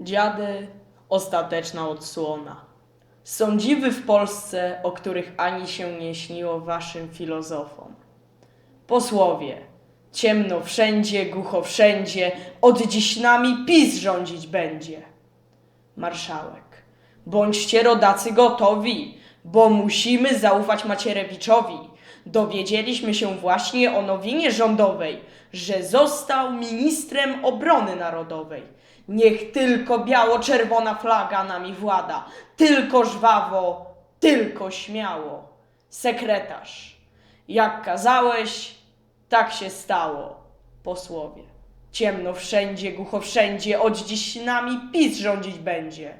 Dziady, ostateczna odsłona. Sądziwy w Polsce, o których ani się nie śniło waszym filozofom. Posłowie, ciemno wszędzie, głucho wszędzie, od dziś nami PiS rządzić będzie. Marszałek, bądźcie rodacy gotowi, bo musimy zaufać Macierewiczowi. Dowiedzieliśmy się właśnie o nowinie rządowej, że został ministrem obrony narodowej. Niech tylko biało-czerwona flaga nami włada, tylko żwawo, tylko śmiało. Sekretarz, jak kazałeś, tak się stało. Posłowie, ciemno wszędzie, głucho wszędzie, od dziś nami PiS rządzić będzie.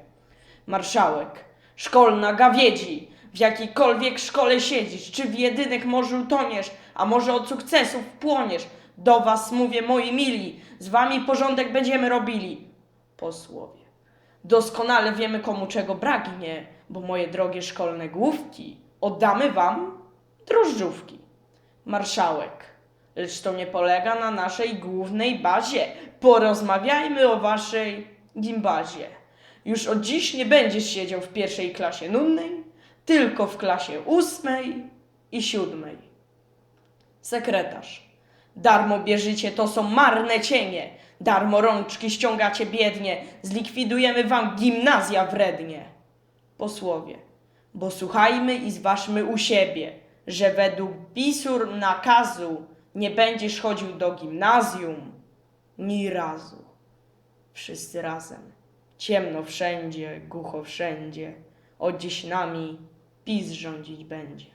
Marszałek, szkolna gawiedzi, w jakiejkolwiek szkole siedzisz, czy w jedynek morzu utoniesz, a może od sukcesów płoniesz. Do was mówię, moi mili, z wami porządek będziemy robili. Posłowie, doskonale wiemy, komu czego braknie, bo moje drogie szkolne główki oddamy wam drożdżówki. Marszałek, lecz to nie polega na naszej głównej bazie. Porozmawiajmy o waszej gimbazie. Już od dziś nie będziesz siedział w pierwszej klasie nudnej, tylko w klasie ósmej i siódmej. Sekretarz. Darmo bierzecie, to są marne cienie. Darmo rączki ściągacie biednie. Zlikwidujemy wam gimnazja wrednie. Posłowie. Bo słuchajmy i zważmy u siebie, że według bisur nakazu nie będziesz chodził do gimnazjum ni razu. Wszyscy razem. Ciemno wszędzie, głucho wszędzie. Od dziś nami PiS rządzić będzie.